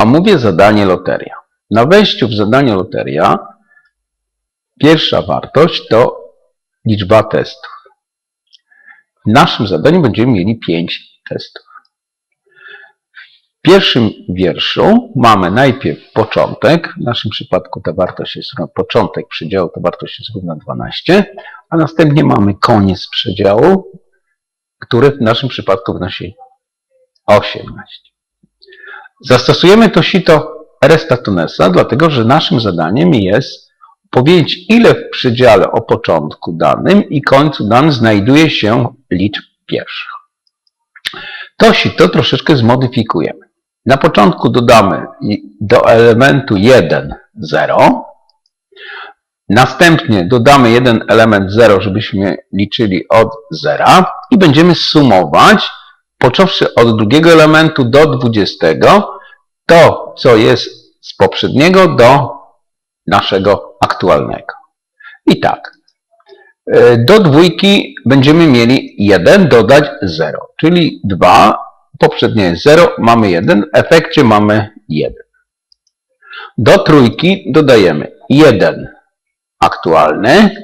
Omówię zadanie loteria. Na wejściu w zadanie loteria pierwsza wartość to liczba testów. W naszym zadaniu będziemy mieli 5 testów. W pierwszym wierszu mamy najpierw początek, w naszym przypadku ta wartość jest równa, początek przedziału, ta wartość jest równa 12, a następnie mamy koniec przedziału, który w naszym przypadku wynosi 18. Zastosujemy to sito Aristotelesa, dlatego że naszym zadaniem jest powiedzieć, ile w przedziale o początku danym i końcu danym znajduje się liczb pierwszych. To sito troszeczkę zmodyfikujemy. Na początku dodamy do elementu 1 0. Następnie dodamy jeden element 0, żebyśmy liczyli od 0 i będziemy sumować, począwszy od drugiego elementu do 20, to, co jest z poprzedniego do naszego aktualnego. I tak. e, Do dwójki będziemy mieli 1 dodać 0, czyli 2, poprzednie jest 0, mamy 1, w efekcie mamy 1. Do trójki dodajemy 1 aktualny,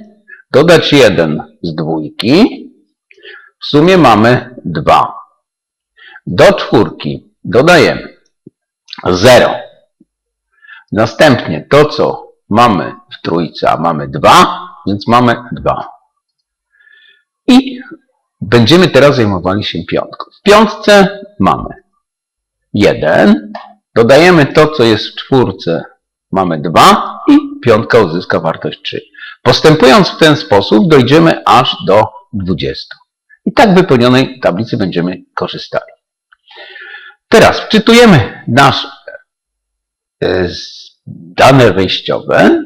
dodać 1 z dwójki, w sumie mamy 2. Do czwórki dodajemy 0. Następnie to, co mamy w trójce, a mamy 2, więc mamy 2. I będziemy teraz zajmowali się piątką. W piątce mamy 1, dodajemy to, co jest w czwórce, mamy 2 i piątka uzyska wartość 3. Postępując w ten sposób dojdziemy aż do 20. I tak wypełnionej tablicy będziemy korzystali. Teraz wczytujemy nasz e, dane wejściowe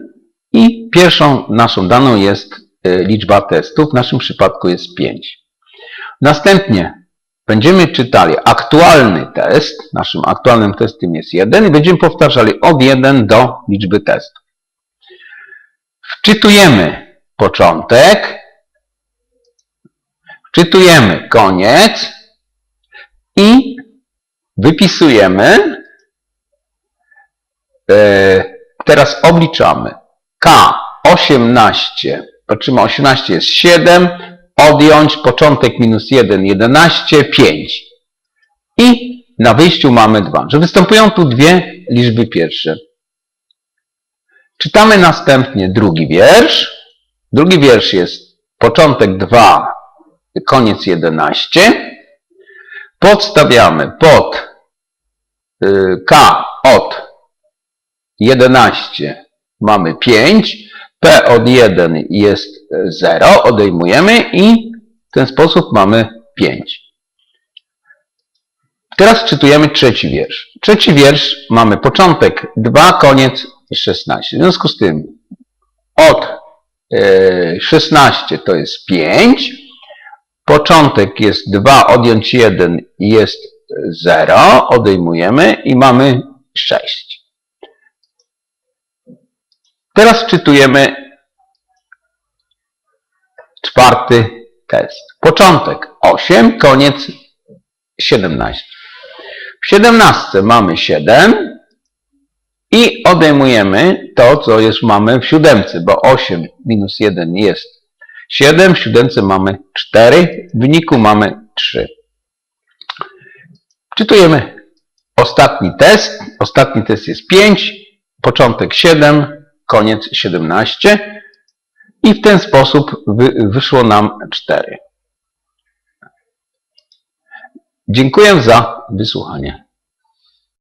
i pierwszą naszą daną jest e, liczba testów, w naszym przypadku jest 5. Następnie będziemy czytali aktualny test, naszym aktualnym testem jest 1 i będziemy powtarzali od 1 do liczby testów. Wczytujemy początek, wczytujemy koniec i wypisujemy E, Teraz obliczamy. K18, patrzymy, 18 jest 7, odjąć początek minus 1, 11, 5. I na wyjściu mamy 2. Że występują tu dwie liczby pierwsze. Czytamy następnie drugi wiersz. Drugi wiersz jest początek 2, koniec 11. Podstawiamy pod K od 11 mamy 5, P od 1 jest 0, odejmujemy i w ten sposób mamy 5. Teraz czytujemy trzeci wiersz. Trzeci wiersz mamy początek 2, koniec 16. W związku z tym od e, 16 to jest 5, początek jest 2, odjąć 1 jest 0, odejmujemy i mamy 6. Teraz czytujemy czwarty test. Początek 8, koniec 17. W 17 mamy 7 i odejmujemy to, co już mamy w siódemce, bo 8 minus 1 jest 7, w siódemce mamy 4, w wyniku mamy 3. Czytujemy ostatni test. Ostatni test jest 5, początek 7, koniec 17 i w ten sposób wy, wyszło nam 4. Dziękuję za wysłuchanie.